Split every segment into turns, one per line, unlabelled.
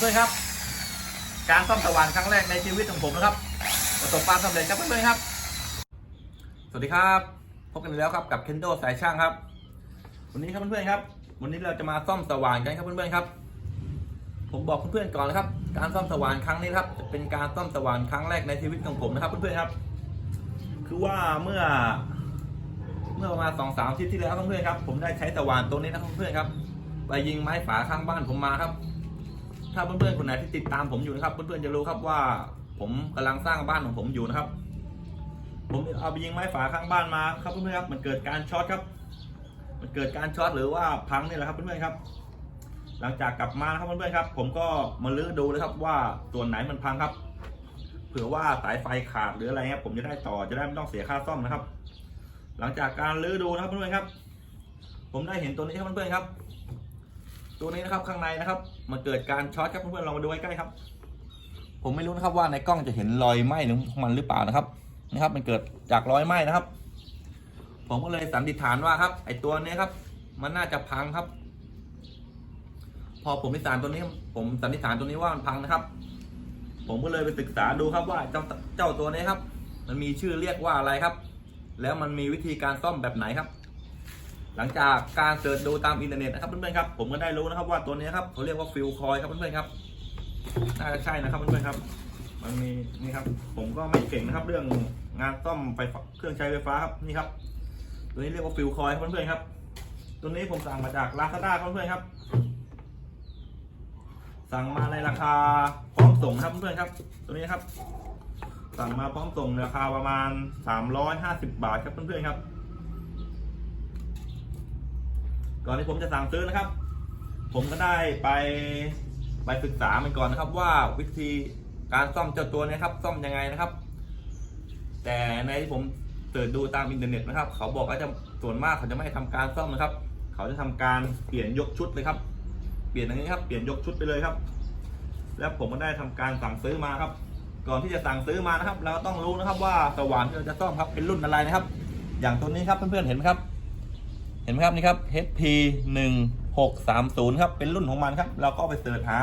เพื่อนๆครับ การซ่อมสว่านครั้งแรกในชีวิตของผมนะครับประสบความสำเร็จครับเพื่อนๆครับ สวัสดีครับพบกันแล้วครับกับเคนโดสายช่างครับ วันนี้ครับเพื่อนๆครับ วันนี้เราจะมาซ่อมสว่านกันครับเพื่อนๆครับ ผมบอกเพื่อนๆก่อนนะครับ การซ่อมสว่านครั้งนี้ครับจะเป็นการซ่อมสว่านครั้งแรกในชีวิตของผมนะครับเพื่อนๆครับ คือว่าเมื่อ เมื่อประมาณสองสามอาทิตย์ที่แล้วเพื่อนๆครับ ผมได้ใช้สว่านตัวนี้นะครับเพื่อนๆครับไปยิงไม้ฝาข้างบ้านผมมาครับ ถ้าเพื่อนๆคนไหนที่ติดตามผมอยู่นะครับ เพื่อนๆจะรู้ครับว่าผมกำลังสร้างบ้านของผมอยู่นะครับ ผมเอาไปยิงไม้ฝาข้างบ้านมาครับเพื่อนๆครับ มันเกิดการช็อตครับ มันเกิดการช็อตหรือว่าพังนี่แหละครับเพื่อนๆครับ หลังจากกลับมาครับเพื่อนๆครับ ผมก็มาลื้อดูเลยครับว่าส่วนไหนมันพังครับ เผื่อว่าสายไฟขาดหรืออะไรครับผมจะได้ต่อจะได้ไม่ต้องเสียค่าซ่อมนะครับ หลังจากการลื้อดูนะครับเพื่อนๆครับ ผมได้เห็นตัวนี้ครับเพื่อนๆครับ ตัวนี้นะครับข้างในนะครับมันเกิดการช็อตครับเพื่อนๆลองมาดูใกล้ๆครับ ผมไม่รู้นะครับว่าในกล้องจะเห็นรอยไหม้ของมันหรือเปล่านะครับนะครับ มันเกิดจากรอยไหม้นะครับ ผมก็เลยสันนิษฐานว่าครับ ไอตัวนี้ครับ มันน่าจะพังครับ พอผมสันนิษฐานตัวนี้ ผมสันนิษฐานตัวนี้ว่ามันพังนะครับ ผมก็เลยไปศึกษาดูครับว่าเจ้าเจ้าตัวนี้ครับ มันมีชื่อเรียกว่าอะไรครับ แล้วมันมีวิธีการซ่อมแบบไหนครับ หลังจากการเสิร์ชดูตามอินเทอร์เน็ตนะครับเพื่อนๆครับผมก็ได้รู้นะครับว่าตัวนี้ครับเขาเรียกว่าฟิลคอยครับเพื่อนๆครับน่าจะใช่นะครับเพื่อนๆครับ มันมีนี่ครับ ผมก็ไม่เก่งนะครับ เรื่องงานซ่อมไฟเครื่องใช้ไฟฟ้าครับนี่ครับ ตัวนี้เรียกว่าฟิลคอยครับเพื่อนๆครับ ตัวนี้ผมสั่งมาจากลาซาด้าครับเพื่อนๆครับ สั่งมาในราคาพร้อมส่งครับเพื่อนๆครับ ตัวนี้ครับ สั่งมาพร้อมส่งราคาประมาณ 350 บาทครับเพื่อนๆครับ ก่อนที่ผมจะสั่งซื้อนะครับ ผมก็ได้ไปไปศึกษามันก่อนนะครับ ว่าวิธีการซ่อมเจ้าตัวนี้ครับ ซ่อมยังไงนะครับ แต่ในที่ผมเสิร์ชดูตามอินเทอร์เน็ตนะครับ เขาบอกว่าจะส่วนมากเขาจะไม่ทำการซ่อมนะครับ เขาจะทำการเปลี่ยนยกชุดเลยครับ เปลี่ยนอย่างนี้ครับ เปลี่ยนยกชุดไปเลยครับ แล้วผมก็ได้ทำการสั่งซื้อมาครับ ก่อนที่จะสั่งซื้อมานะครับ เราก็ต้องรู้นะครับว่าสว่านที่เราจะซ่อมครับเป็นรุ่นอะไรนะครับ อย่างตัวนี้ครับเพื่อนๆเห็นไหมครับ ห็นไหมครับนี่ครับ HP 1 6 3 0 ครับเป็นรุ่นของมันครับ เราก็ไปเสิร์ชหา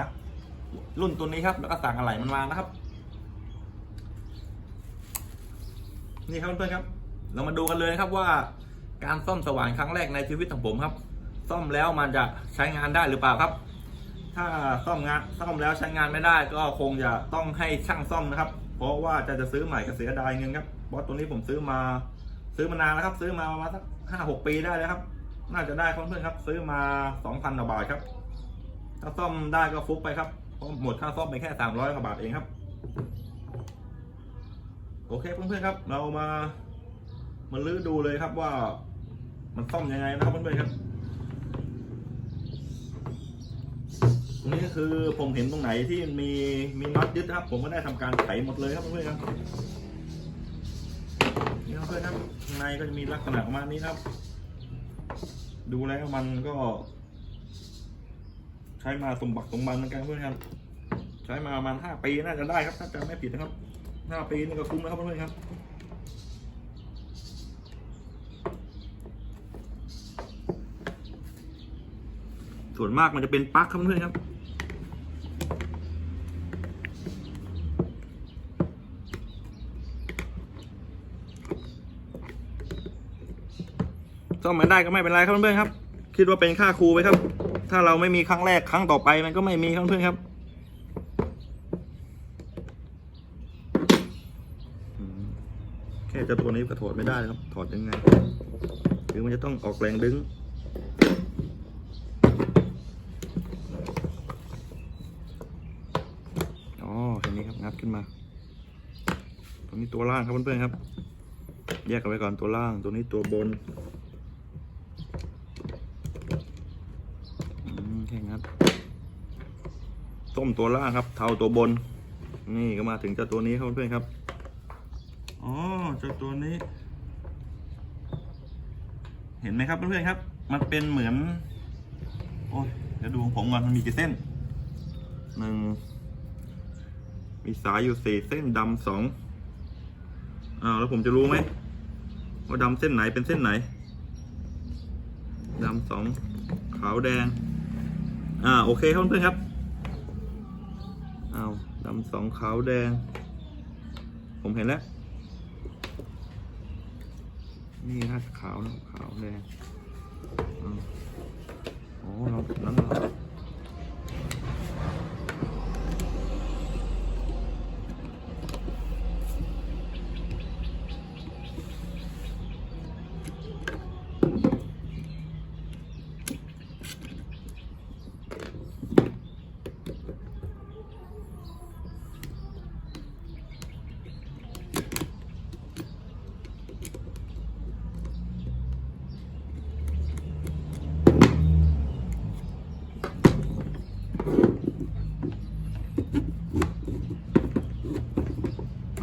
รุ่นตัวนี้ครับ แล้วก็สั่งอะไหล่มันมานะครับ นี่ครับเพื่อนครับ เรามาดูกันเลยนะครับว่าการซ่อมสว่านครั้งแรกในชีวิตของผมครับ ซ่อมแล้วมันจะใช้งานได้หรือเปล่าครับ ถ้าซ่อมงานซ่อมแล้วใช้งานไม่ได้ ก็คงจะต้องให้ช่างซ่อมนะครับ เพราะว่าจะจะซื้อใหม่ก็เสียดายเงินครับเพราะตัวนี้ผมซื้อมา ซื้อมานานแล้วครับ ซื้อมาประมาณสักห้าหกปีได้แล้วครับ น่าจะได้คเพื่อนๆครับ ซื้อมาสองพันกว่าบาทครับ ถ้าซ่อมได้ก็ฟุกไปครับเพราะหมดค่าซ่อมไปแค่สามร้อยกว่าบาทเองครับ โอเคเพื่อนๆครับ เรามามาลื้อดูเลยครับว่ามันซ่อมยังไงนะครับเพื่อนๆครับตรงนี้ก็คือผมเห็นตรงไหนที่มีมีน็อตยึดครับ ผมก็ได้ทำการไขหมดเลยครับเพื่อนๆครับนี่ครับเพื่อนครับข้างในก็จะมีลักษณะประมาณนี้ครับ ดูแล้วมันก็ ใช้มาสมบักสมบันเหมือนกันเพื่อนครับ ใช้มาประมาณห้าปีน่าจะได้ครับถ้าจำไม่ผิดนะครับห้าปีนี่ก็คุ้มนะครับเพื่อนครับส่วนมากมันจะเป็นปลั๊กครับเพื่อนครับ ซ่อมไม่ได้ก็ไม่เป็นไรครับเพื่อนๆครับ คิดว่าเป็นค่าครูไปครับ ถ้าเราไม่มีครั้งแรกครั้งต่อไปมันก็ไม่มีครับเพื่อนๆครับแค่จะตัวนี้ก็ถอดไม่ได้ครับ ถอดยังไงหรือมันจะต้องออกแรงดึงอ๋อแค่นี้ครับงัดขึ้นมาตรงนี้ตัวล่างครับเพื่อนๆครับ แยกกันไว้ก่อนตัวล่างตัวนี้ตัวบนอืมแค่งัด ต้มตัวล่างครับ เทาตัวบน นี่ก็มาถึงเจ้าตัวนี้ครับเพื่อนครับ อ๋อ เจ้าตัวนี้ เห็นไหมครับเพื่อนๆครับ มันเป็นเหมือน โอ้ยเดี๋ยวดูของผมก่อนมันมีกี่เส้น หนึ่ง มีสายอยู่สี่เส้นดำสอง อ้าวแล้วผมจะรู้ไหมว่าดำเส้นไหนเป็นเส้นไหนดำสองขาวแดง อ่า โอเคครับเพื่อนครับ ดำสองขาวแดง ผมเห็นแล้ว นี่น่าจะขาวนะขาวแดงอืมโอ้เรานั้ำเรอ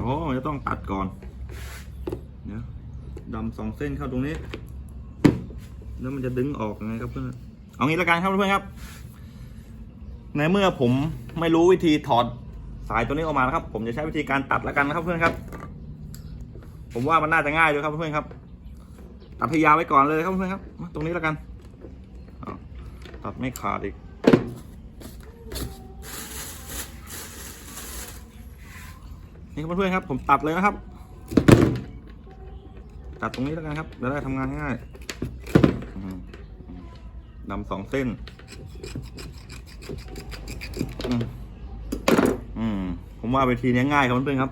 โอ้จะต้องตัดก่อนเดี๋ยวดำสอง เส้นเข้าตรงนี้ แล้วมันจะดึงออกยังไงครับเพื่อนเอางี้ละกันครับเพื่อนครับ ในเมื่อผมไม่รู้วิธีถอดสายตัวนี้ออกมานะครับ ผมจะใช้วิธีการตัดล้วกันนะครับเพื่อนครับ ผมว่ามันน่าจะง่ายด้วยครับเพื่อนครับตัดพยาวไว้ก่อนเลยครับเพื่อนครับ ตรงนี้ล้วกันตัดไม่ขาดอีกนี่ครับเพื่อนครับ ผมตัดเลยนะครับ ตัดตรงนี้แล้วกันครับจะได้ทำงานง่ายดำสองเส้น อืมผมว่าวิธีนี้ง่ายครับเพื่อนๆครับ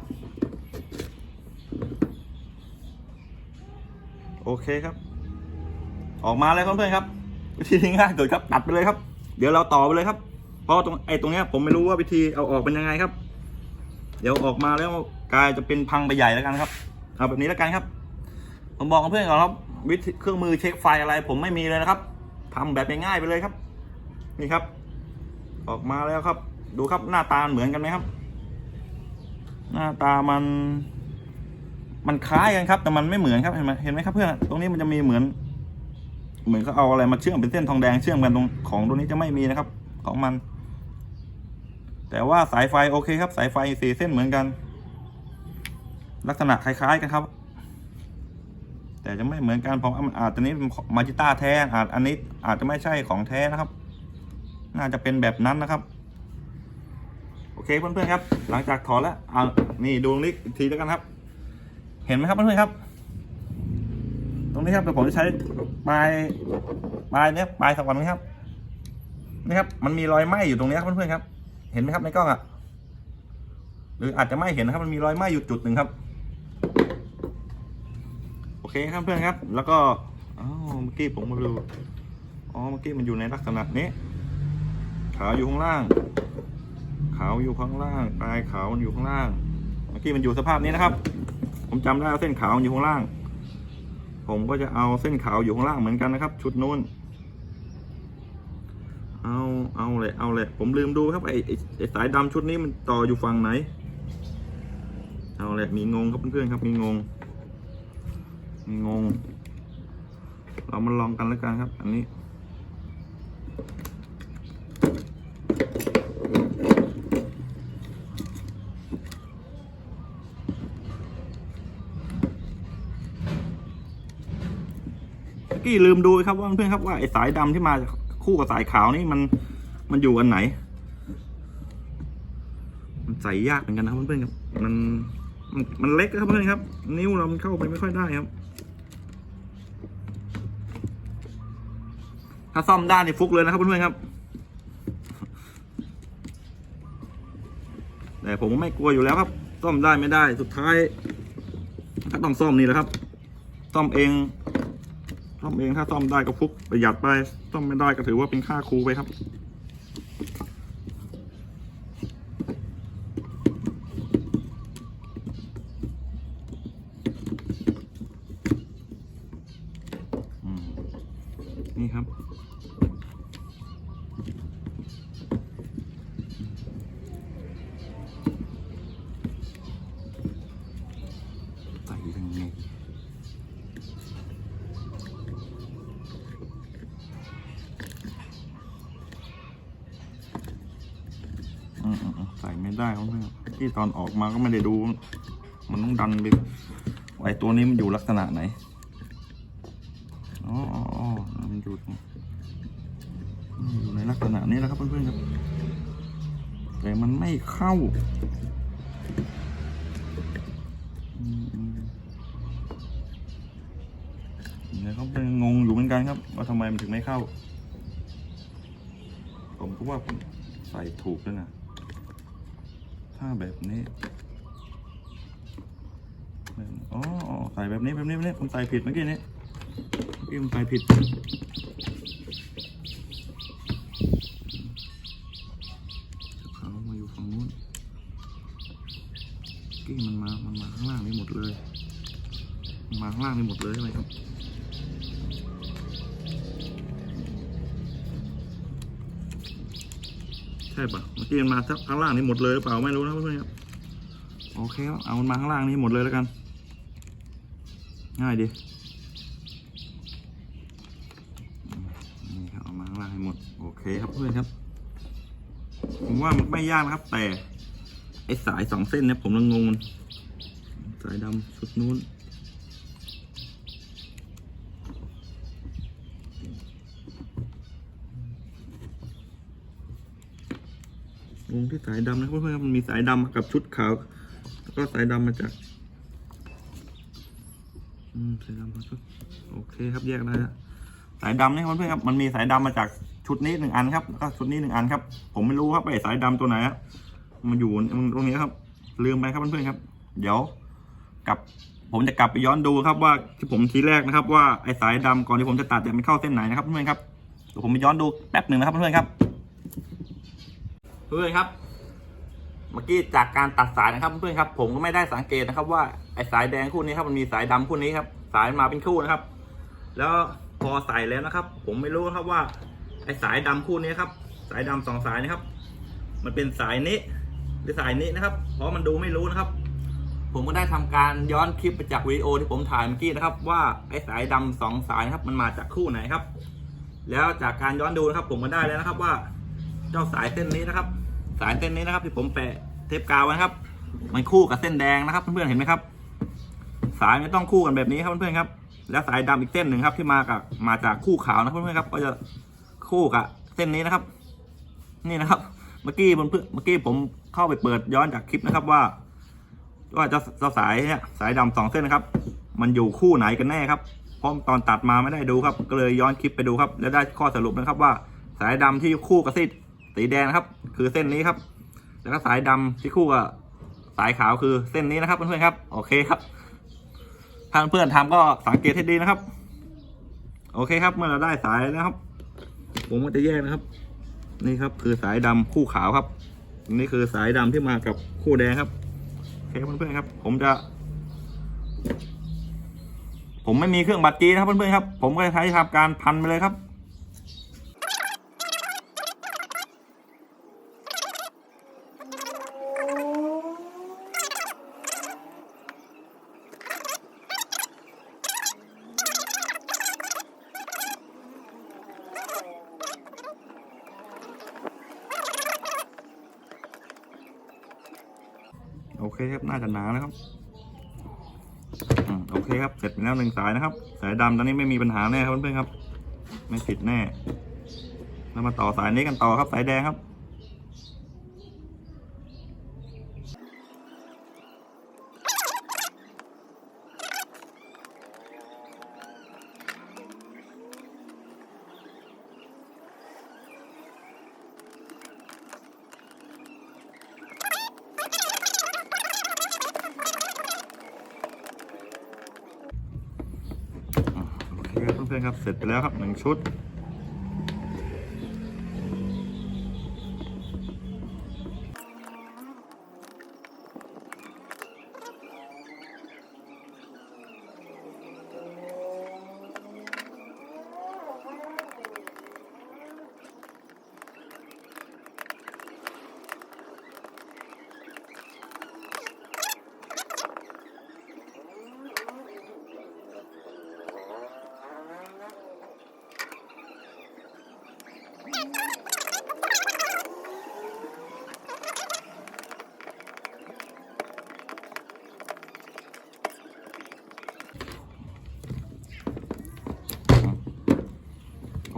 โอเคครับ ออกมาเลยครับเพื่อนๆครับ วิธีนี้ง่ายสุดครับ ตัดไปเลยครับ เดี๋ยวเราต่อไปเลยครับ เพราะตรงไอ้ตรงเนี้ยผมไม่รู้ว่าวิธีเอาออกเป็นยังไงครับ เดี๋ยวออกมาแล้วกายจะเป็นพังไปใหญ่แล้วกันครับ เอาแบบนี้แล้วกันครับ ผมบอกกับเพื่อนก่อนครับวิธีเครื่องมือเช็คไฟอะไร ผมไม่มีเลยนะครับทำแบบง่ายๆไปเลยครับ นี่ครับ ออกมาแล้วครับ ดูครับหน้าตาเหมือนกันไหมครับ หน้าตามัน มันคล้ายกันครับ แต่มันไม่เหมือนครับเห็นไหมเห็นไหมครับเพื่อนตรงนี้มันจะมีเหมือน เหมือนเขาเอาอะไรมาเชื่อมเป็นเส้นทองแดงเชื่อมกันตรงของตรงนี้จะไม่มีนะครับ ของมัน แต่ว่าสายไฟโอเคครับ สายไฟสี่เส้นเหมือนกัน ลักษณะคล้ายๆกันครับ แต่จะไม่เหมือนกันเพราะอาจจะนี้เป็นมาจิต้าแท้อาจอันนี้อาจจะไม่ใช่ของแท้นะครับ น่าจะเป็นแบบนั้นนะครับ โอเคเพื่อนๆครับ หลังจากถอดแล้วเอานี่ดูตรงนี้อีกทีแล้วกันครับ เห็นไหมครับเพื่อนๆครับ ตรงนี้ครับเดี๋ยวผมจะใช้ปลายปลายเนี้ยปลายสว่านนี้ครับนี่ครับ มันมีรอยไหม้อยู่ตรงนี้ครับเพื่อนๆครับ เห็นไหมครับในกล้องอะหรืออาจจะไม่เห็นนะครับ มันมีรอยไหม้อยู่จุดหนึ่งครับ เคครับเพื่อนครับ แล้วก็อ๋อเมื่อกี้ผมมาดูอ๋อเมื่อกี้มันอยู่ในลักษณะนี้ ขาวอยู่ข้างล่าง ขาวอยู่ข้างล่างปลายขาวอยู่ข้างล่าง เมื่อกี้มันอยู่สภาพนี้นะครับ ผมจำได้เส้นขาวอยู่ข้างล่าง ผมก็จะเอาเส้นขาวอยู่ข้างล่างเหมือนกันนะครับ ชุดนู้นเอาเอาเลยเอาเลยผมลืมดูครับไอ้ไอสายดำชุดนี้มันต่ออยู่ฝั่งไหน เอาเลยมีงงครับเพื่อนๆครับมีงง งง เรามาลองกันแล้วกันครับ อันนี้กี้ลืมดูครับว่าเพื่อนครับว่าไอสายดำที่มาคู่กับสายขาวนี่มันมันอยู่อันไหน มันใส่ยากเหมือนกันนะครับเพื่อนๆครับมันมันเล็กครับเพื่อนครับ นิ้วเรามันเข้าไปไม่ค่อยได้ครับ ถ้าซ่อมได้นี่ฟุกเลยนะครับเพื่อนๆครับ แต่ผมไม่กลัวอยู่แล้วครับ ซ่อมได้ไม่ได้ สุดท้ายก็ต้องซ่อมนี่แหละครับ ซ่อมเอง ซ่อมเองถ้าซ่อมได้ก็ฟุกประหยัดไป ซ่อมไม่ได้ก็ถือว่าเป็นค่าครูไปครับ อืมนี่ครับ ใส่ยังไง อืมอืมอืมใส่ ไม่ได้ครับเพื่อนที่ตอนออกมาก็ไม่ได้ดู มันต้องดันไปไอตัวนี้มันอยู่ลักษณะไหนอ๋ออ๋อมันอยู่ตรงอยู่ในลักษณะนี้แล้วครับเพื่อนๆครับ แต่
มันไม่เข้าเดี๋ยเขาเป็นงงอยู่เหมือนกันครับ ว่าทำไมมันถึงไม่เข้า ผมก็ว่าผมใส่ถูกแล้วนะาแบบนี้แบบอ๋อใส่แบบนี้แบบนี้แบบนี้ผมใส่ผิดเมื่อกี้นี้เมื่อกี้ผมใส่ผิดเขามาอยู่ฝั่งนู้นกิ้มันมา มันมาข้างล่างนี่หมดเลยมันมาข้างล่างนี่หมดเลยใช่ไหมครับ ใช่ปะเมื่อกี้มันมาข้างล่างนี่หมดเลยหรือเปล่าไม่รู้นะเพื่อนๆครับโอเคครับเอามันมาข้างล่างนี่หมดเลยแล้วกัน ง่ายดีนี่ครับเอามาข้างล่างให้หมดโอเคครับเพื่อนครับ ผมว่ามันไม่ยากนะครับ แต่ไอสายสองเส้นเนี่ยผมยังงงมันสายดำชุดนู้น งงที่สายดำนะเพื่อนๆครับมันมีสายดำกับชุดขาว แล้วก็สายดำมาจาก อืมสายดำมาชุดโอเคครับแยกได้แล้วสายดำนี่เพื่อนๆครับมันมีสายดำมาจากชุดนี้หนึ่งอันครับแล้วก็ชุดนี้หนึ่งอันครับ ผมไม่รู้ครับไอ้สายดำตัวไหนครับมันอยู่ตรงนี้ครับ ลืมไปครับเพื่อนๆครับ เดี๋ยวกลับผมจะกลับไปย้อนดูครับว่าที่ผมทีแรกนะครับ ว่าไอ้สายดำก่อนที่ผมจะตัดเนี่ยมันเข้าเส้นไหนนะครับเพื่อนๆครับเดี๋ยวผมไปย้อนดูแป๊บหนึ่งนะครับเพื่อนๆครับ เพื่อนครับ เมื่อกี้จากการตัดสายนะครับเพื่อนครับ ผมก็ไม่ได้สังเกตนะครับ ว่าไอ้สายแดงคู่นี้ครับมันมีสายดำคู่นี้ครับ สายมาเป็นคู่นะครับ แล้วพอใส่แล้วนะครับ ผมไม่รู้ครับว่า ไอ้สายดำคู่นี้ครับ สายดำสองสายนะครับ มันเป็นสายนี้หรือสายนี้นะครับ เพราะมันดูไม่รู้นะครับ ผมก็ได้ทำการย้อนคลิปไปจากวิดีโอที่ผมถ่ายเมื่อกี้นะครับ ว่าไอ้สายดำสองสายครับมันมาจากคู่ไหนครับ แล้วจากการย้อนดูนะครับ ผมก็ได้แล้วนะครับว่า เจ้าสายเส้นนี้นะครับ สายเส้นนี้นะครับ ที่ผมแปะเทปกาวไว้นะครับมันคู่กับเส้นแดงนะครับ เพื่อนๆเห็นไหมครับ สายไม่ต้องคู่กันแบบนี้ครับเพื่อนๆครับ แล้วสายดำอีกเส้นหนึ่งครับ ที่มากับมาจากคู่ขาวนะเพื่อนๆครับ ก็จะคู่กับเส้นนี้นะครับ นี่นะครับ เมื่อกี้เพิ่งเมื่อกี้ผมเข้าไปเปิดย้อนจากคลิปนะครับว่าว่าจ้าเจ้าสายเนี่ยสายดำสองเส้นนะครับ มันอยู่คู่ไหนกันแน่ครับเพราะตอนตัดมาไม่ได้ดูครับ ก็เลยย้อนคลิปไปดูครับ แล้วได้ข้อสรุปนะครับว่าสายดำที่คู่กับสี สีแดงนะครับ คือเส้นนี้ครับ แล้วก็สายดำที่คู่กับสายขาวคือเส้นนี้นะครับเพื่อนๆครับ โอเคครับถ้าเพื่อนๆทำก็สังเกตให้ดีนะครับ โอเคครับ เมื่อเราได้สายนะครับ ผมก็จะแยกนะครับ นี่ครับคือสายดำคู่ขาวครับ นี่คือสายดำที่มากับคู่แดงครับโอเคเพื่อนๆครับ ผมจะ ผมไม่มีเครื่องบัตรจีนะครับเพื่อนๆครับ ผมก็จะใช้ทำการพันไปเลยครับ โอเคครับ น่า จะหนานะครับอโอเคครับ เสร็จไปแล้วหนึ่งสายนะครับ สายดำตอนนี้ไม่มีปัญหาแน่ครับเพื่อนๆครับ ไม่ผิดแน่ แล้วมาต่อสายนี้กันต่อครับ สายแดงครับ อ่าโอเคครับเพื่อนๆครับ เสร็จไป แล้วครับหนึ่งชุด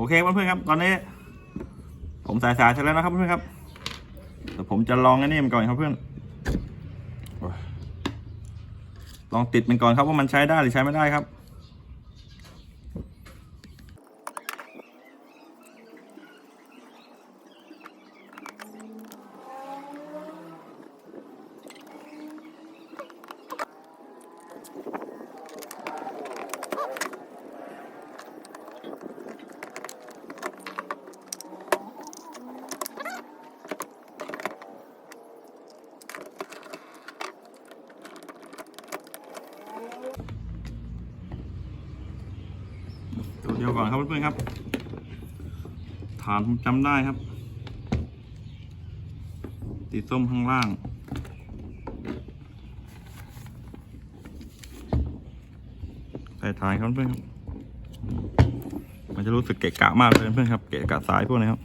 เคเพื่อนๆครับ ตอนนี้ ผมสายสายเสร็จแล้วนะครับเพื่อนๆครับเดี๋ยวผมจะลองไอ้นี่มันก่อนครับเพื่อนลองติดมันก่อนครับว่ามันใช้ได้หรือใช้ไม่ได้ครับ ตัวเดียวก่อนครับเพื่อนๆครับ ฐานผมจำได้ครับ สีส้มข้างล่างใส่ฐานครับเพื่อนครับ มันจะรู้สึกเกะกะมากเลยเพื่อนครับ เกะกะสายพวกนี้ครับ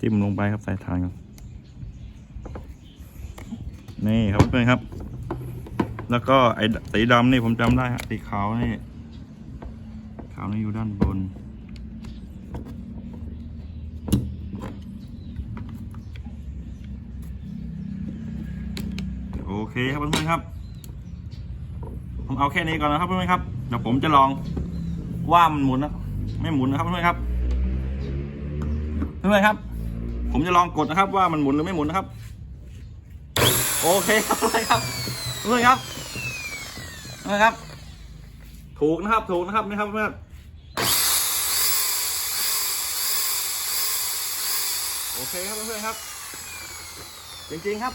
จิ้มลงไปครับใส่ฐานครับนี่ครับเพื่อนครับ แล้วก็ไอ้สีดำนี่ผมจำได้ฮะสีขาวนี่ขาวนี่อยู่ด้านบน โอเคครับเพื่อนๆครับ ผมเอาแค่นี้ก่อนนะครับเพื่อนๆครับเดี๋ยวผมจะลองว่ามันหมุนนะไม่หมุนนะครับเพื่อนๆครับเพื่อนๆครับ ผมจะลองกดนะครับ ว่ามันหมุนหรือไม่หมุนนะครับ โอเคครับเพื่อนๆครับเพื่อนๆครับ นะครับ ถูกนะครับ ถูกนะครับนี่ครับเพื่อนโอเคครับเพื่อนๆครับ จริงๆครับ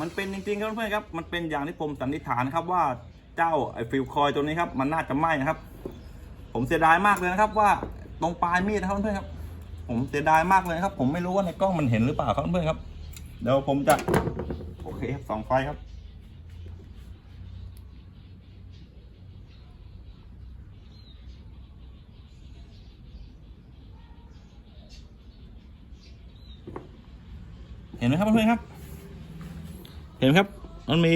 มันเป็นจริงๆครับเพื่อนๆครับ มันเป็นอย่างที่ผมสันนิษฐานครับว่าเจ้าไอ้ฟิลคอยตัวนี้ครับ มันน่าจะไหม้นะครับ ผมเสียดายมากเลยนะครับ ว่าตรงปลายมีดครับเพื่อนๆครับ ผมเสียดายมากเลยครับ ผมไม่รู้ว่าในกล้องมันเห็นหรือเปล่าครับเพื่อนๆครับ เดี๋ยวผมจะโอเคครับสองไฟครับ เห็นไหมครับเพื่อนๆครับ เห็นไหมครับ มันมี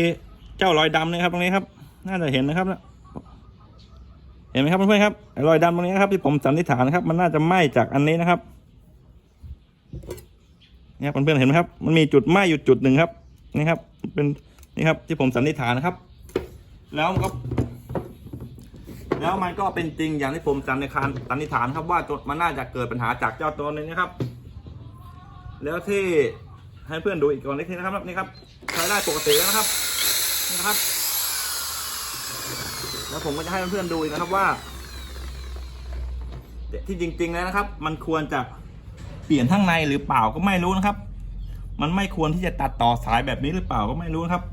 เจ้ารอยดำนะครับ ตรงนี้ครับ น่าจะเห็นนะครับ เห็นไหมครับเพื่อนๆครับไอ้รอยดำตรงนี้นะครับ ที่ผมสันนิษฐานนะครับ มันน่าจะไหม้จากอันนี้นะครับนี่ครับเพื่อนๆเห็นไหมครับ มันมีจุดไหม้อยู่จุดหนึ่งครับ นี่ครับ เป็นนี่ครับ ที่ผมสันนิษฐานนะครับ แล้วมันก็แล้วมันก็เป็นจริงอย่างที่ผมสันนิษฐานสันนิษฐานครับว่าจดมันน่าจะเกิดปัญหาจากเจ้าตัวนี้นะครับ แล้วที่ ให้เพื่อนดูอีกก่อนนิดนึงนะครับนี่ครับใช้ได้ปกติแล้วนะครับนี่นะครับ แล้วผมก็จะให้เพื่อนๆดูอีกนะครับว่าที่จริงๆแล้วนะครับ มันควรจะเปลี่ยนข้างในหรือเปล่าก็ไม่รู้นะครับ มันไม่ควรที่จะตัดต่อสายแบบนี้หรือเปล่าก็ไม่รู้นะครับ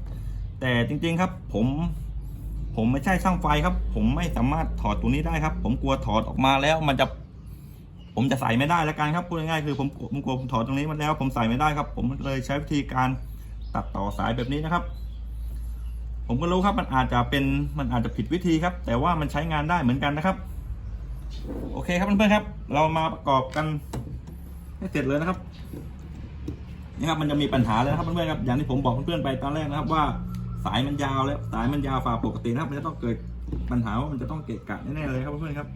แต่จริงๆครับ ผม ผมไม่ใช่ช่างไฟครับ ผมไม่สามารถถอดตัวนี้ได้ครับ ผมกลัวถอดออกมาแล้วมันจะ ผมจะใส่ไม่ได้แล้วกันครับพูดง่ายๆคือผมผมกลัวผมถอดตรงนี้มันแล้ว ผมใส่ไม่ได้ครับ ผมเลยใช้วิธีการตัดต่อสายแบบนี้นะครับ ผมก็รู้ครับมันอาจจะเป็นมันอาจจะผิดวิธีครับ แต่ว่ามันใช้งานได้เหมือนกันนะครับ โอเคครับเพื่อนๆครับ เรามาประกอบกันให้เสร็จเลยนะครับนี่ครับมันจะมีปัญหาแล้วครับเพื่อนๆครับอย่างที่ผมบอกเพื่อนๆไปตอนแรกนะครับว่าสายมันยาวแล้วสายมันยาวฝ่าปกตินะครับมันจะต้องเกิดปัญหาว่ามันจะต้องเกะกะแน่ๆเลยครับเพื่อนๆครับ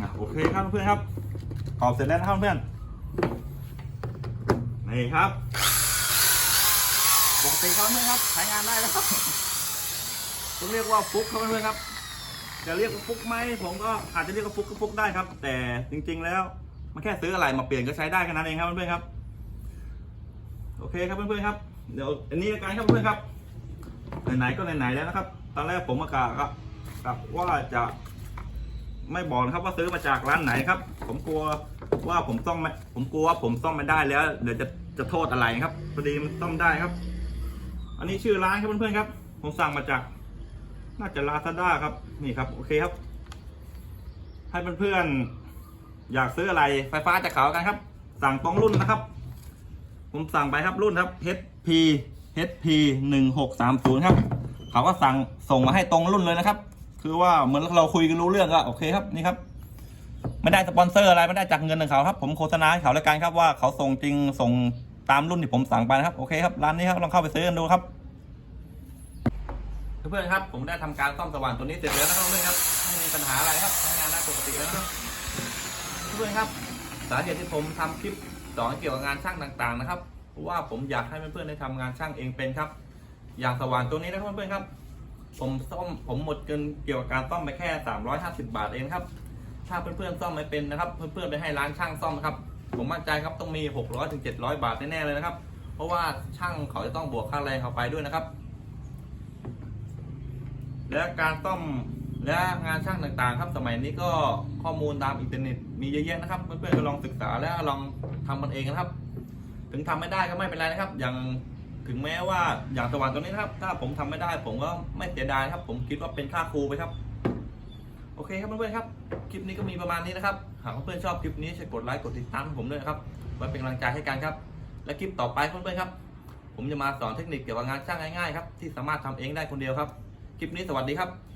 อะโอ เพื่อนๆครับตอบเสร็จแล้วนะครับเพื่อนนี่ครับปกติครับเพื่อนครับใช้งานได้แล้วครับต้องเรียกว่าฟุกครับเพื่อนครับ จะเรียกว่าฟุกไหมผมก็อาจจะเรียกว่าฟุกก็ฟุกได้ครับ แต่จริง ๆ แล้วมันแค่ซื้ออะไรมาเปลี่ยนก็ใช้ได้แค่นั้นเองครับเพื่อนๆครับ โอเคครับเพื่อนๆครับ เดี๋ยวอันนี้กันครับเพื่อนๆครับไหนๆก็ไหนๆแล้วนะครับ ตอนแรกผมอากาศก็กับว่าจะ ไม่บอกนะครับว่าซื้อมาจากร้านไหนครับ ผมกลัวว่าผมซ่อมไม่ผมกลัวว่าผมซ่อมไม่ได้แล้วเดี๋ยวจะจะโทษอะไรครับพอดีมันซ่อมได้ครับ อันนี้ชื่อร้านครับเพื่อนๆครับ ผมสั่งมาจาก น่าจะลาซาด้าครับ นี่ครับ โอเคครับ ให้เพื่อนๆอยากซื้ออะไรไฟฟ้าจากเขากันครับ สั่งตรงรุ่นนะครับ ผมสั่งไปครับรุ่นครับ HP HP หนึ่งหกสามศูนย์ครับเขาก็สั่งส่งมาให้ตรงรุ่นเลยนะครับ คือว่าเหมือนเราคุยกันรู้เรื่องก็โอเคครับนี่ครับไม่ได้สปอนเซอร์อะไรไม่ได้จากเงินของเขาครับ ผมโฆษณาให้เขาแล้วกันครับว่าเขาส่งจริงส่งตามรุ่นที่ผมสั่งไปนะครับโอเคครับร้านนี้ครับลองเข้าไปซื้อกันดูครับ
เพื่อนๆครับผมได้ทำการซ่อมสว่านตัวนี้เสร็จแล้วนะครับเพื่อนครับไม่มีปัญหาอะไรครับใช้งานได้ปกติแล้วนะครับเพื่อนๆครับ สาเหตุที่ผมทำคลิปสอนเกี่ยวกับงานช่างต่างๆนะครับเพราะว่าผมอยากให้เพื่อนๆได้ทำงานช่างเองเป็นครับ อย่างสว่านตัวนี้นะครับเพื่อนๆครับ ผมซ่อมผมหมดเงินเกี่ยวกับการซ่อมไปแค่ 350 บาทเองครับ ถ้าเพื่อนๆซ่อมไม่เป็นนะครับ เพื่อนๆไปให้ร้านช่างซ่อมนะครับ ผมมั่นใจครับต้องมี 600ถึง700 บาทแน่ๆเลยนะครับ เพราะว่าช่างเขาจะต้องบวกค่าแรงเข้าไปด้วยนะครับ และการซ่อมและงานช่างต่างๆ ครับสมัยนี้ก็ข้อมูลตามอินเทอร์เน็ตมีเยอะแยะนะครับ เพื่อนๆก็ลองศึกษาแล้วลองทำมันเองนะครับ ถึงทำไม่ได้ก็ไม่เป็นไรนะครับ อย่าง ถึงแม้ว่าอย่างสว่านตัวนี้นะครับ ถ้าผมทำไม่ได้ ผมก็ไม่เสียดายครับ ผมคิดว่าเป็นค่าครูไปครับ โอเคครับเพื่อนๆครับ คลิปนี้ก็มีประมาณนี้นะครับ หากเพื่อนๆชอบคลิปนี้ช่วยกดไลค์กดติดตามผมด้วยนะครับไว้เป็นกำลังใจให้กันครับ และคลิปต่อไปเพื่อนๆครับ ผมจะมาสอนเทคนิคเกี่ยวกับงานช่างง่ายๆครับที่สามารถทำเองได้คนเดียวครับ คลิปนี้สวัสดีครับ